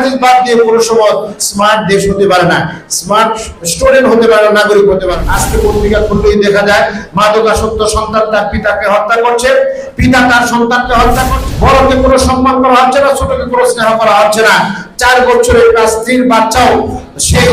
হাদিস বাদ দিয়ে কোনো সময় স্মার্ট দেশ হতে পারে না স্মার্ট স্টুডেন্ট হতে পারে না নাগরিক হতে পারে। আজকে পত্রিকা খুললেই দেখা যায়, মাদকাসক্ত সন্তান তার পিতাকে হত্যা করছে, পিতা তার সন্তানকে হত্যা করছে, বড়কে কোনো সম্মান করা হচ্ছে না, ছোটকে কোনো স্নেহ করা হচ্ছে না চার বছরের স্ত্রীর বাচ্চাও সেই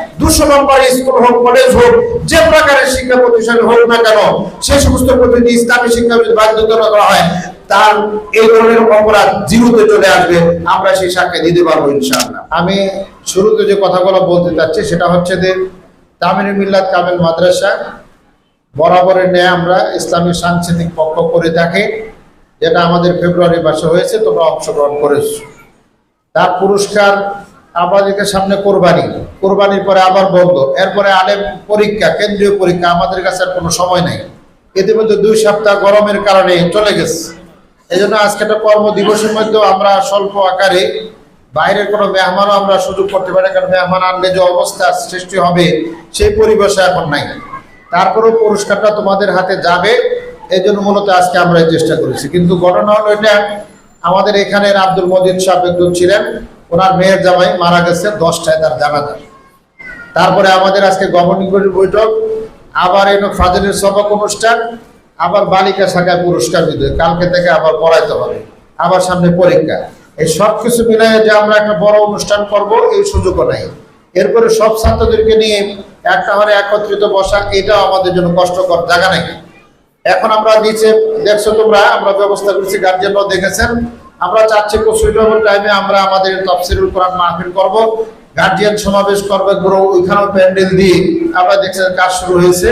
দুশো নম্বর স্কুল হোক, কলেজ হোক, যে প্রকারের শিক্ষা প্রতিষ্ঠান হোক না কেন, সে সমস্ত প্রতিটি ইসলামী শিক্ষা বাধ্যতামূলক করা হয়। তার এই ধরনের অপরাধ জিরোতে চলে আসবে, আমরা সেই সাক্ষী দিতে পারব ইনশাআল্লাহ। আমি শুরুতে যে কথাগুলো বলতে চাচ্ছি, সেটা হচ্ছে যে তামিল মিল্লাত কামেল মাদ্রাসা বরাবরের ন্যায় আমরা ইসলামী সাংস্কৃতিক পক্ষ করে থাকি যেটা আমাদের ফেব্রুয়ারি মাসে হয়েছে, তোমরা অংশগ্রহণ করেছ। তার পুরস্কার আমাদেরকে সামনে কোরবানি। কোরবানির পরে আবার বন্ধ। এরপরে আলেম পরীক্ষা, কেন্দ্রীয় পরীক্ষা, আমাদের কাছে আর কোনো সময় নেই। ইতিমধ্যে দুই সপ্তাহ গরমের কারণে চলে গেছে। এই জন্য আজকে একটা কর্ম দিবসের মধ্যেও আমরা স্বল্প আকারে বাইরের কোনো মেহমানও আমরা সুযোগ করতে পারি কারণ মেহমান আনলে যে অবস্থা সৃষ্টি হবে, সেই পরিবেশে এখন নাই। তারপরেও পুরস্কারটা তোমাদের হাতে যাবে এই জন্য মূলত আজকে আমরা চেষ্টা করেছি। কিন্তু ঘটনা হলো এটা, আমাদের এখানের আব্দুল মজিদ সাহেব একজন ছিলেন ওনার মেয়ের জামাই মারা গেছে দশটায় তার জানাজা। তারপরে আমাদের আজকে গভর্নিং বডির বৈঠক, আবার এলো ফাজিলের সবক অনুষ্ঠান, আবার বালিকা শাখায় পুরস্কার দিতে কালকে থেকে আবার পড়াইতে হবে, আবার সামনে পরীক্ষা। এই সব কিছু মিলাই যে আমরা একটা বড় অনুষ্ঠান করব, এই সুযোগও নাই। এরপরে সব ছাত্রদেরকে নিয়ে একটা ঘরে একত্রিত বসা, এটাও আমাদের জন্য কষ্টকর জায়গা নাই এখন আমরা নিচে দেখছ তোমরা, আমরা ব্যবস্থা করেছি গার্জিয়ানরাও দেখেছেন। আমরা চাচ্ছি সুইটেবল টাইমে আমরা আমাদের তফসিলুল কোরআন মাহফিল করব। গার্জিয়ান সমাবেশ করবে পুরো ওইখানেও প্যান্ডেল দিয়ে আমরা দেখছি কাজ শুরু হয়েছে।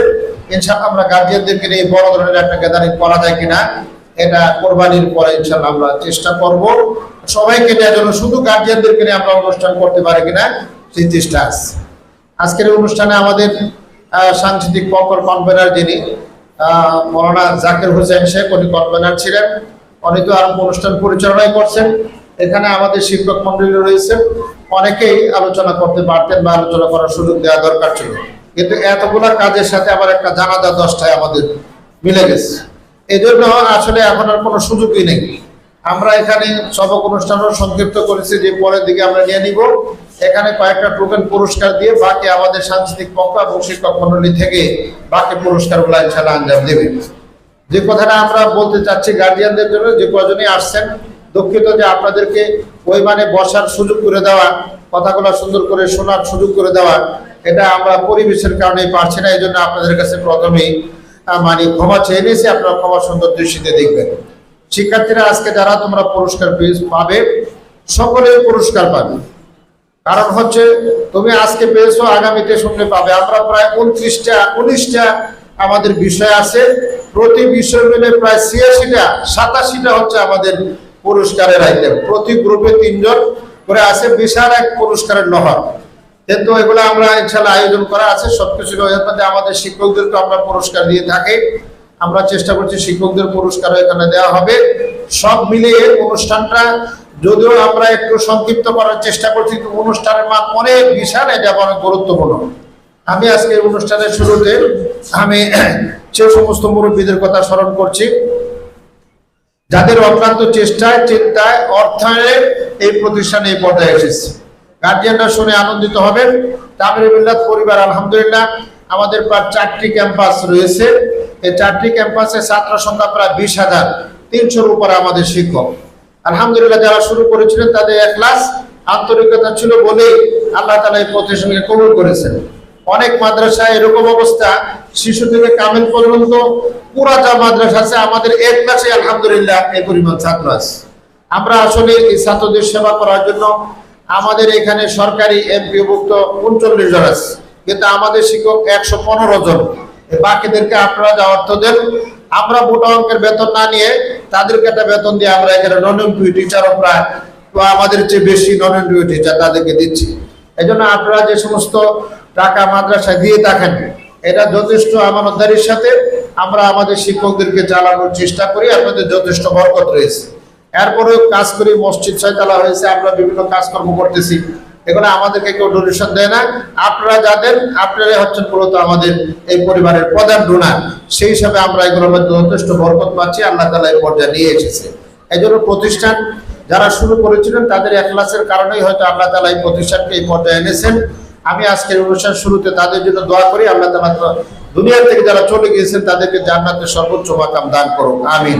ইনশাআল্লাহ আমরা গার্জিয়ানদেরকে নিয়ে বড় ধরনের একটা গ্যাদারিং করা যায় কিনা, এটা কোরবানির পরে ইনশাআল্লাহ আমরা চেষ্টা করব। সবাইকে নেওয়ার জন্য শুধু গার্জিয়ানদেরকে নিয়ে আমরা অনুষ্ঠান করতে পারি কিনা, সেই চেষ্টা আছে। আজকের অনুষ্ঠানে আমাদের সাংস্কৃতিক পক্ষর কনভেনার যিনি মৌলানা জাকির হোসেন শেখ, উনি কনভেনার ছিলেন। তো আরম্ভ অনুষ্ঠান পরিচালনাই করছেন। এখানে আমাদের শিক্ষক মন্ডলী রয়েছেন অনেকেই আলোচনা করতে পারতেন বা আলোচনা করার সুযোগ দেওয়া দরকার ছিল। কিন্তু এতগুলা কাজের সাথে আবার একটা জানাজা দশটায় আমাদের মিলে গেছে। এই জন্য আসলে এখন আর কোনো সুযোগই নেই। আমরা এখানে সবক অনুষ্ঠানও সংক্ষিপ্ত করেছি, যে পরের দিকে আমরা নিয়ে নিব। এখানে কয়েকটা টোকেন পুরস্কার দিয়ে বাকি আমাদের সাংস্কৃতিক পক্ষ এবং শিক্ষক মন্ডলী থেকে বাকি পুরস্কারগুলো ইনশাল্লাহ আঞ্জাম দেবে। যে কথাটা আমরা বলতে চাচ্ছি গার্জিয়ানদের জন্য, যে কজনই আসছেন, দুঃখিত যে আপনাদেরকে ওই মানে বসার সুযোগ করে দেওয়া, কথাগুলো সুন্দর করে শোনার সুযোগ করে দেওয়া, এটা আমরা পরিবেশের কারণে পারছি না এই জন্য আপনাদের কাছে প্রথমেই মানে ক্ষমা চেয়ে নিয়েছি, আপনারা ক্ষমা সুন্দর দৃষ্টিতে দেখবেন। শিক্ষার্থীরা আজকে যারা তোমরা পুরস্কার পাবে, সকলেই পুরস্কার পাবে। কারণ হচ্ছে, তুমি আজকে পেয়েছ, আগামীতে শুনলে পাবে। আমরা প্রায় উনত্রিশটা, উনিশটা আমাদের বিষয় আছে। প্রতি বিষয় মিলে প্রায় ছিয়াশিটা, সাতাশিটা হচ্ছে আমাদের পুরস্কারের আইটেম প্রতি গ্রুপে তিনজন করে আছে বিশাল এক পুরস্কারের নহর কিন্তু এগুলো আমরা ইনশাল্লাহ আয়োজন করা আছে, সবকিছু মধ্যে আমাদের শিক্ষকদেরকে আমরা পুরস্কার দিয়ে থাকি। আমরা চেষ্টা করছি শিক্ষকদের পুরস্কার এখানে দেওয়া হবে। সব মিলিয়ে অনুষ্ঠানটা যদিও আমরা একটু সংক্ষিপ্ত করার চেষ্টা করছি, কিন্তু অনুষ্ঠানের মান অনেক বিশাল, এটা অনেক গুরুত্বপূর্ণ। আমি আজকে অনুষ্ঠানের শুরুতে আমি সে সমস্ত মুরব্বীদের কথা স্মরণ করছি, যাদের অক্লান্ত চেষ্টায়, চিন্তায়, অর্থায়নে এই প্রতিষ্ঠানে এই পর্যায়ে এসেছে। গার্জিয়ানরা শুনে আনন্দিত হবেন। তামিল মিল্লাত পরিবার, আলহামদুলিল্লাহ, আমাদের প্রায় চারটি ক্যাম্পাস রয়েছে। এই চারটি ক্যাম্পাসে ছাত্র সংখ্যা প্রায় বিশ হাজার, তিনশোর উপরে আমাদের শিক্ষক। আলহামদুলিল্লাহ, যারা শুরু করেছিলেন তাদের এক ক্লাস আন্তরিকতা ছিল বলেই আল্লাহ তালা এই প্রতিষ্ঠানকে কবুল করেছেন। অনেক মাদ্রাসায় এরকম অবস্থা। শিশু থেকে কামেল পর্যন্ত পুরা যা মাদ্রাসা আছে, আমাদের এক ক্লাসে আলহামদুলিল্লাহ এই পরিমাণ ছাত্র আছে। আমরা আসলে এই ছাত্রদের সেবা করার জন্য আমাদের এখানে সরকারি এমপিভুক্ত উনচল্লিশ জন আছে, কিন্তু আমাদের শিক্ষক একশো পনেরো জন। বাকিদেরকে আপনারা যা অর্থ দেন, আমরা মোটা অঙ্কের বেতন না নিয়ে তাদেরকে একটা বেতন দিয়ে আমরা এখানে নন এমপিউ টিচারও প্রায় আমাদের চেয়ে বেশি নন এমপিউ টিচার তাদেরকে দিচ্ছি। এই আপনারা যে সমস্ত টাকা মাদ্রাসায় দিয়ে থাকেন। এটা যথেষ্ট আমানতদারির সাথে আমরা আমাদের শিক্ষকদেরকে চালানোর চেষ্টা করি, আপনাদের যথেষ্ট বরকত রয়েছে। এরপরেও কাজ করি, মসজিদ ছয়তলা হয়েছে, আমরা বিভিন্ন কাজকর্ম করতেছি। এগুলো আমাদেরকে কেউ ডোনেশন দেয় না। আপনারা যাদের আপনারা হচ্ছেন মূলত আমাদের এই পরিবারের প্রধান ডোনার সেই হিসাবে আমরা এগুলোর মধ্যে যথেষ্ট বরকত পাচ্ছি, আল্লাহ তালা এই পর্যায়ে নিয়ে এসেছে। এই জন্য প্রতিষ্ঠান যারা শুরু করেছিলেন, তাদের একলাসের কারণেই হয়তো আল্লাহ তালা এই প্রতিষ্ঠানকে এই পর্যায়ে এনেছেন। আমি আজকের অনুষ্ঠান শুরুতে তাদের জন্য দোয়া করি, আল্লাহ তালা দুনিয়া থেকে যারা চলে গিয়েছেন তাদেরকে জান্নাতের সর্বোচ্চ মাকাম দান করুন আমিন।